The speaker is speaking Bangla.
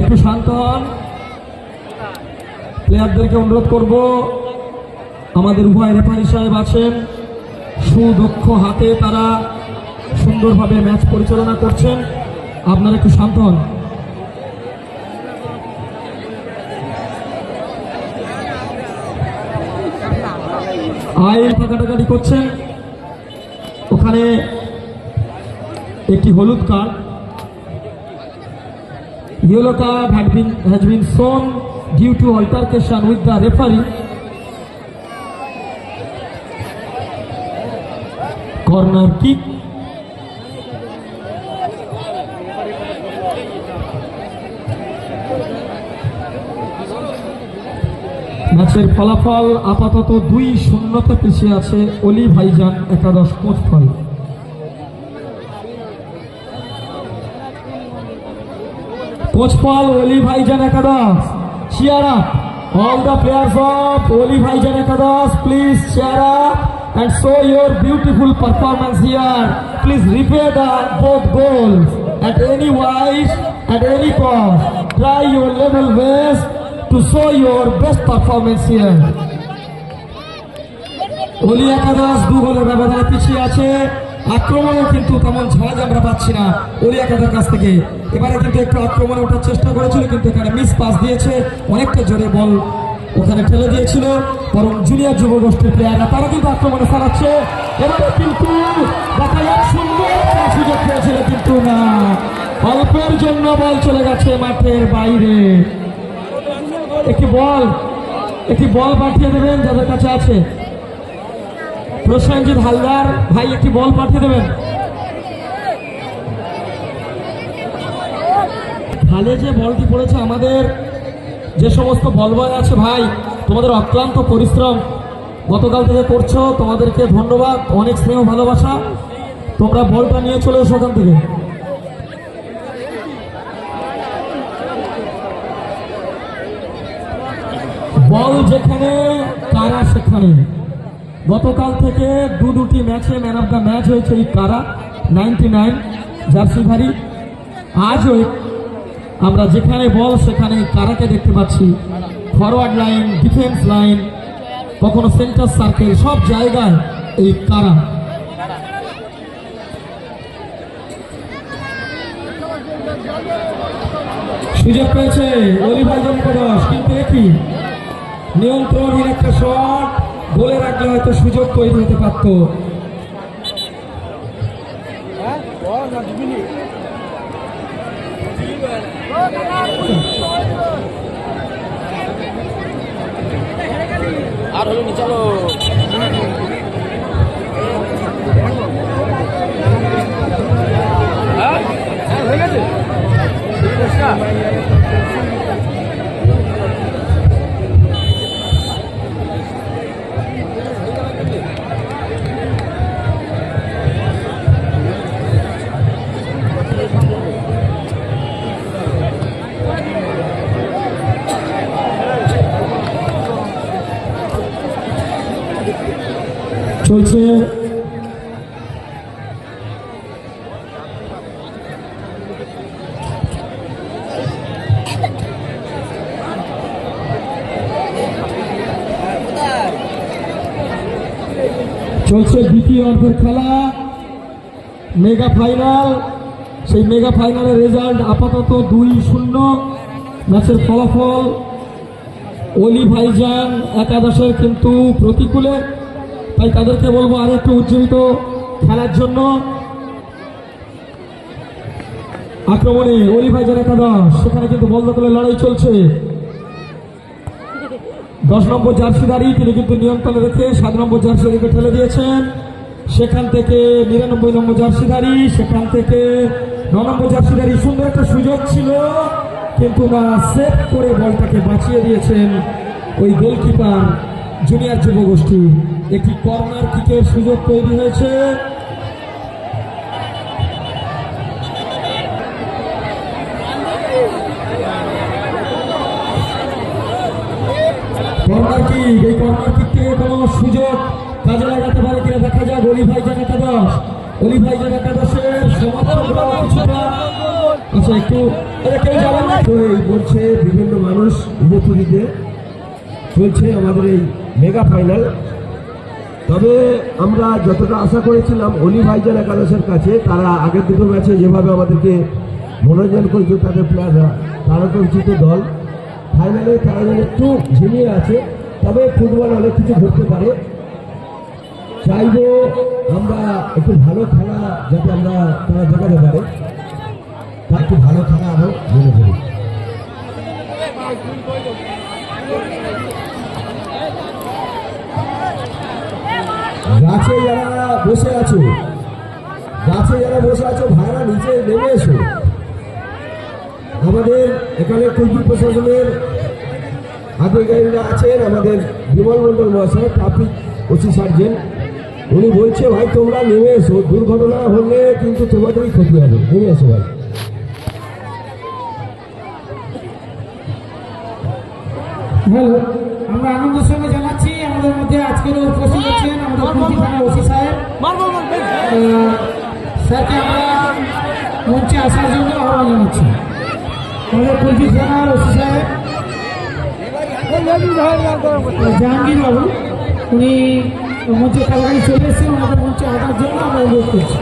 একটু শান্ত হন। প্লেয়ারদেরকে অনুরোধ করব, আমাদের উভয় রেফারি সাহেব আছেন। সুদক্ষ হাতে তারা সুন্দরভাবে ম্যাচ পরিচালনা করছেন। আপনারা একটু শান্ত হন। আইন কাটাকাটি করছেন। ওখানে একটি হলুদ card yellow card had been has been shown due to altercation with the referee corner kick ম্যাচের ফলাফল আপাতত দুই শূন্যতে পিছিয়ে আছে অলি ভাইজান একাদশ কোচ ফল কোচ পাল ওলি ভাইজান একাদশ cheer up all the players of Oli Bhaijan একাদশ please cheer up and show your beautiful performance here please repay the both goals at any wise at any cost try your level best to show your best performance here অলি একাদশ দু গোলের ব্যবধানে পিছিয়ে আছে আক্রমণে কিন্তু তেমন ঝাঁজ আমরা পাচ্ছি না। একাদশের কাছ থেকে। এবারে কিন্তু একটু আক্রমণে ওঠার চেষ্টা করেছিল, কিন্তু এখানে মিস পাস দিয়েছে। অনেকটা জোরে বল ওখানে ঠেলে দিয়েছিল। বরং জুনিয়র যুব গোষ্ঠীর প্লেয়াররা, তারা কিন্তু আক্রমণে চালাচ্ছে এবারে কিন্তু সুযোগ পেয়েছিল কিন্তু না। অল্পের জন্য বল চলে গেছে মাঠের বাইরে। একটি বল একটি বল পাঠিয়ে দেবেন যাদের কাছে আছে। প্রসেনজিৎ হালদার, ভাই, একটি বল পাঠিয়ে দেবেন। খালে যে বলটি পড়েছে আমাদের, যে সমস্ত বল বয় আছে ভাই, তোমাদের অক্লান্ত পরিশ্রম গতকাল থেকে করছ, তোমাদেরকে ধন্যবাদ, অনেক স্নেহ, ভালোবাসা। তোমরা বলটা নিয়ে চলে এসো ওখান থেকে। বল যেখানে, কারা সেখানে? গতকাল থেকে দু দুটি ম্যাচে ম্যান অফ দ্য ম্যাচ হয়েছে এই কারা? নাইনটি নাইন জার্সি জার্সিধারী আজও আমরা যেখানে বল, সেখানে কারাকে দেখতে পাচ্ছি। ফরওয়ার্ড লাইন ডিফেন্স লাইন কখনো সেন্টার সার্কেল সব জায়গায় এই কারা। সুযোগ পেয়েছে অলিভাইজন প্রদর্শ কিন্তু একই নিয়ন্ত্রণহীন একটা শট বলে রাখলে হয়তো সুযোগ তৈরি হতে পারত। আর হলো চলো চলছে। চলছে দ্বিতীয় অর্ধের খেলা। Mega final. সেই মেগা ফাইনালের রেজাল্ট আপাতত দুই শূন্য। ম্যাচের ফলাফল অলি ভাইজান একাদশের কিন্তু প্রতিকূলে। তাই তাদেরকে বলব আরও একটু উজ্জীবিত খেলার জন্য। আক্রমণে অলি ভাইজান একাদশ সেখানে কিন্তু বল দখলের লড়াই চলছে। দশ নম্বর জার্সি জার্সিদারি তিনি কিন্তু নিয়ন্ত্রণে রেখে সাত নম্বর জার্সি জার্সিদারিকে ঠেলে দিয়েছেন। সেখান থেকে নিরানব্বই নম্বর জার্সিদারি সেখান থেকে ন নম্বর জার্সিদারি সুন্দর একটা সুযোগ ছিল, কিন্তু না, সেভ করে বলটাকে বাঁচিয়ে দিয়েছেন ওই গোলকিপার জুনিয়র যুব গোষ্ঠী একটি কর্নার কিকের সুযোগ তৈরি হয়েছে। কর্নার কিক এই কর্নার কিক থেকে সুযোগ কাজে লাগাতে পারে কিনা দেখা যাক। অলি ভাইজান একাদশ অলি ভাইজান একাদশের সমর্থকরা কিছুটা। আচ্ছা একটু কেউ যাবেন না? বলছে বিভিন্ন মানুষ উপস্থিতিতে চলছে আমাদের এই মেগা ফাইনাল তবে আমরা যতটা আশা করেছিলাম অলি ভাইজান একাদশের কাছে, তারা আগের দুটো ম্যাচে যেভাবে আমাদেরকে মনোরঞ্জন করেছে তাদের প্লেয়াররা তারা তো উচিত দল। ফাইনালে তারা যেন একটু ঝিমিয়ে আছে, তবে ফুটবল অনেক কিছু ঘটতে পারে। চাইব আমরা একটু ভালো খেলা যাতে আমরা তারা দেখাতে পারে। তা একটু ভালো খেলা আরও মনে করি গাছে যারা বসে আছো, গাছে যারা বসে আছো ভাড়া নিচে নেমে এসো। আমাদের এখানে কুলপুর প্রশাসনের আধিকারিকরা আছেন, আমাদের বিমল মন্ডল মহাশয়, ট্রাফিক ওসি সার্জেন্ট। উনি বলছে, ভাই, তোমরা নেমে এসো, দুর্ঘটনা হলে কিন্তু তোমাদেরই ক্ষতি হবে। নেমে এসো ভাই। হ্যালো, আমরা আনন্দের সঙ্গে আমাদের মধ্যে আজকের উপস্থিত আছেন আমাদের কুলটি থানা ওসি সাহেব। স্যারকে আমরা মঞ্চে আসার জন্য আহ্বান জানাচ্ছি। আমাদের কুলটি থানার ওসি সাহেব জাহাঙ্গীরবাবু জাহাঙ্গীর বাবু উনি মঞ্চে কাছাকাছি চলে এসেছেন ওনাদের মঞ্চে আসার জন্য আমরা অনুরোধ করছি।